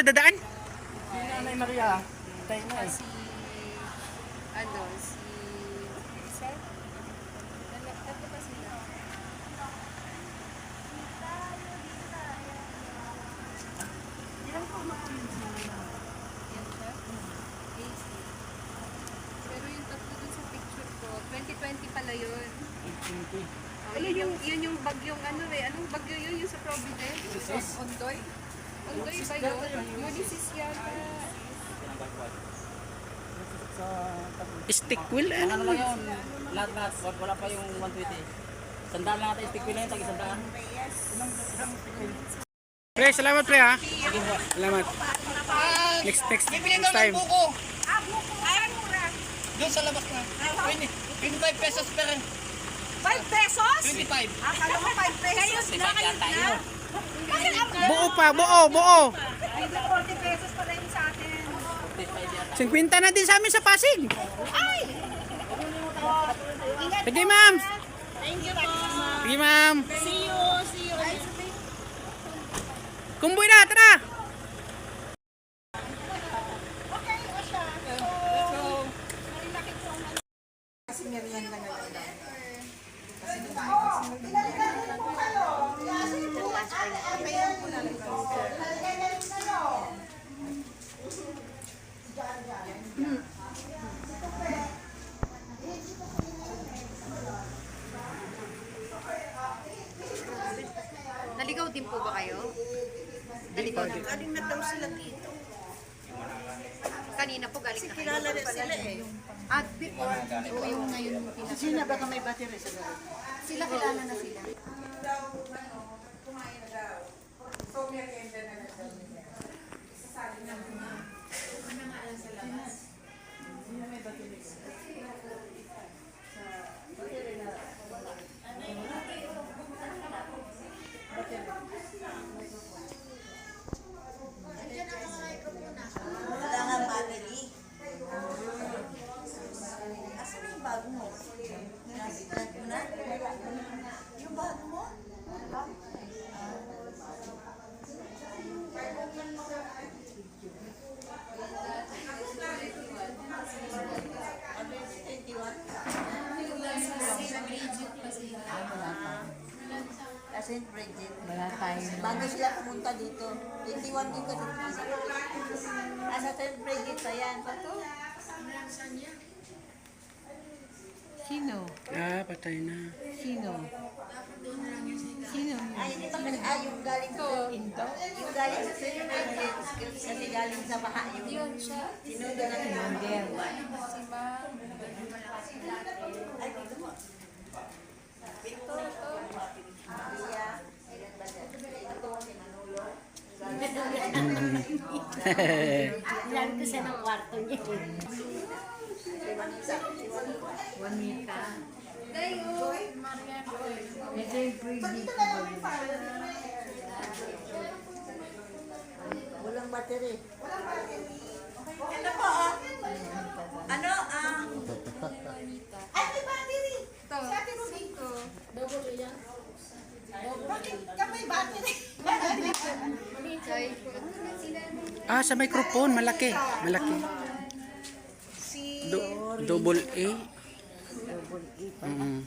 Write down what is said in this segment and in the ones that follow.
tayo dadaan? Si Nanay Maria, tayo na eh. si ano si Nala- tatlo ba sila Yan siya? AC. Pero yung tatlo dun sa picture ko, 2020 pala yun. Oh, yun yung, yun yung bagyong ano eh. Anong bagyo yun? Yung sa Providence? Ondoy? Ondoy ba yun? Ulysses yata. Sa Stick wheel, Ano ano? lang yun, lahat-lahat, wala wala pa yung 120. Sandaan lang natin, stick wheel na yun, tagi sandaan. Pre, salamat pre ha. Salamat. Next, next, next time. Doon sa labas na. 20, 25 pesos per 5 pesos? 25. Akala mo 5 pesos na kayo na. Buo pa, buo, buo. 40 pesos pa rin sa atin? 50 na din sa amin sa Pasig. Ay! Sige ma'am. Thank you po. Sige ma'am. See you. See you. Kumboy na, tara. Okay, o siya. Naligaw din po ba kayo? Naligaw din. Galing na daw sila dito. Kanina po galing na kayo. Kilala rin sila eh. At before, o yung ngayon yung pinaka. Sina baka may battery sa loob? Sila kilala na sila. Wala nga battery. Asan yung bago mo? Nasigat mo na? Yung bago mo? Kasi Bridget. Wala tayo. Bago sila pumunta dito. 21 din kasi. Asa St. Bridget pa yan. Pato? Sino? Ah, patay na. Sino? Sino? Ay, hindi ba kasi, ah, yung galing sa Into? Yung galing sa St. Bridget. Kasi galing sa baha yung Yun siya. sinundo na Commander. Si Ma. Ay, dito po. Victor. Maria. Ilan ba dyan? Ito, si Manolo. Alam ko siya ng kwarto niya. Juanita. Juanita. Joy. Ito yung pretty. Walang battery. Walang battery. Ito po, oh. Ano, ah... Ay, may battery! Ito. Si Ate Ruby. Bakit ka may battery? Ano sila? Ah, sa microphone, malaki. Malaki. si... Do, double A. Mm.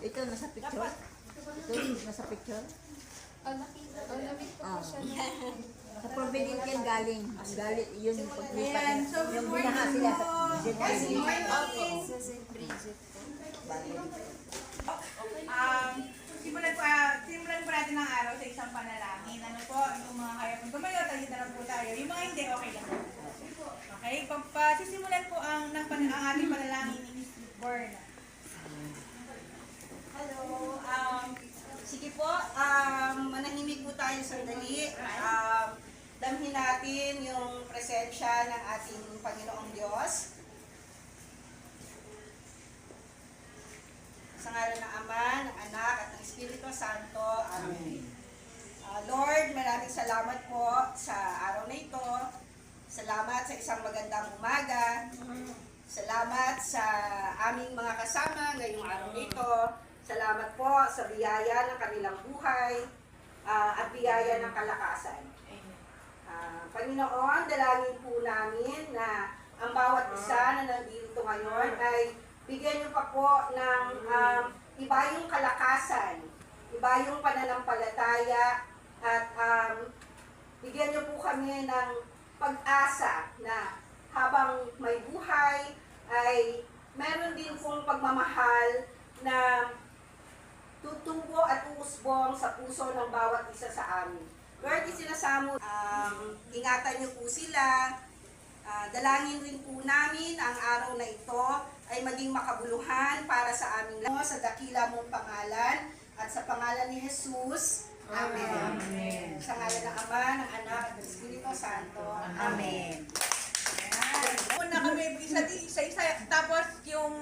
Ito, nasa picture. Ito, nasa picture. Siya. Sa Provident yan galing. Galing, yun paglipat. Yung binaha sila sa. Bridget po. Um, simulan po, ah, simulan po natin ang araw sa isang panalangin. Ano po, yung mga kaya po tumayo, tayo na lang po tayo. Yung mga hindi, okay lang. Okay, pagpasisimulan po ang, ng, pan- ang ating panalangin ni Miss Born. Hello. Um, sige po, um, manahimik po tayo sandali. Um, damhin natin yung presensya ng ating Panginoong Diyos. Sa ngalan ng Ama, ng Anak, at ng Espiritu Santo. Amen. Uh, Lord, maraming salamat po sa araw na ito. Salamat sa isang magandang umaga. Salamat sa aming mga kasama ngayong araw na ito. Salamat po sa biyaya ng kanilang buhay. Ah, at bigaya ng kalakasan. Ah, Panginoon, dalangin po namin na ang bawat isa na nandito ngayon ay bigyan niyo pa po ng um, iba yung kalakasan, iba yung pananampalataya, at um, bigyan niyo po kami ng pag-asa na habang may buhay ay meron din pong pagmamahal na tutubo at uusbong sa puso ng bawat isa sa amin. Lord, isinasamo, um, ingatan niyo po sila, Ah, dalangin rin po namin ang araw na ito ay maging makabuluhan para sa aming lahat sa dakila mong pangalan at sa pangalan ni Jesus. Amen. Sa ngalan ng Ama, ng Anak, at ng Espiritu Santo. Amen. Una kami isa isa isa tapos yung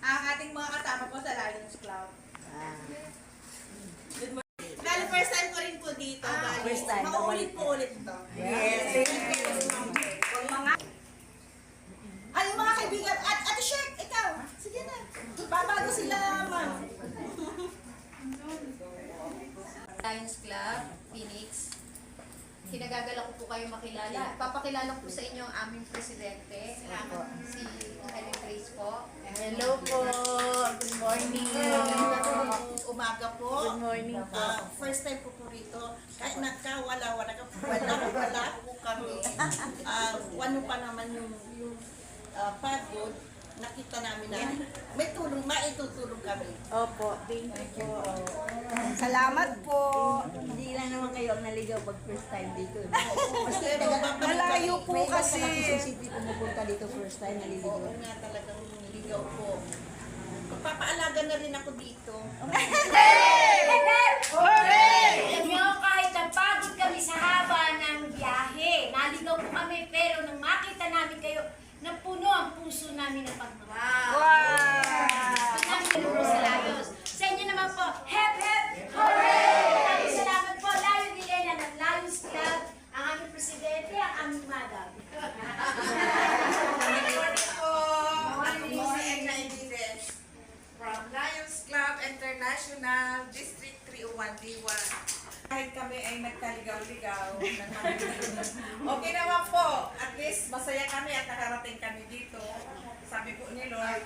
ang ating mga kasama po sa Lions Club. Bali, first time ko rin po dito. Bali, first time. Maulit po ulit ito. Yes. Kung mga Ay, yung mga kaibigan, at Ate Shek, ikaw, sige na. Babago sila, ma'am. Lions Club, Phoenix. Kinagagala ko po kayo makilala. Papakilala ko sa inyo ang aming presidente, si Helen Grace po. Hello po. Good morning. umaga po. Good morning po. Ah, first time po po rito. Kahit nagkawala, wala ka wala, wala po kami. Ah, ano pa naman yung, yung ah, pagod, nakita namin na may tulong, maitutulong kami. Opo, thank you po. salamat po. Hindi lang naman kayo ang naligaw pag first time dito. Mas taga Malayo po kasi. City pumupunta dito first time naliligaw. Oo nga talagang niligaw po. Magpapaalaga na rin ako dito. Alam nyo, kahit napagod kami sa haba ng biyahe, naligaw po kami, pero nung makita namin kayo, napuno ang puso namin ng pagmamahal. Wow! namin po sa Layos. Sa inyo naman po, hep hep, hooray! Maraming salamat po, Layo ni Lena ng Lions Club, ang aming presidente, ang aming madam. from Lions Club International District 301 D1. Kahit kami ay nagkaligaw-ligaw. okay naman po. At least masaya kami at nakarating kami dito. Sabi po ni Lord,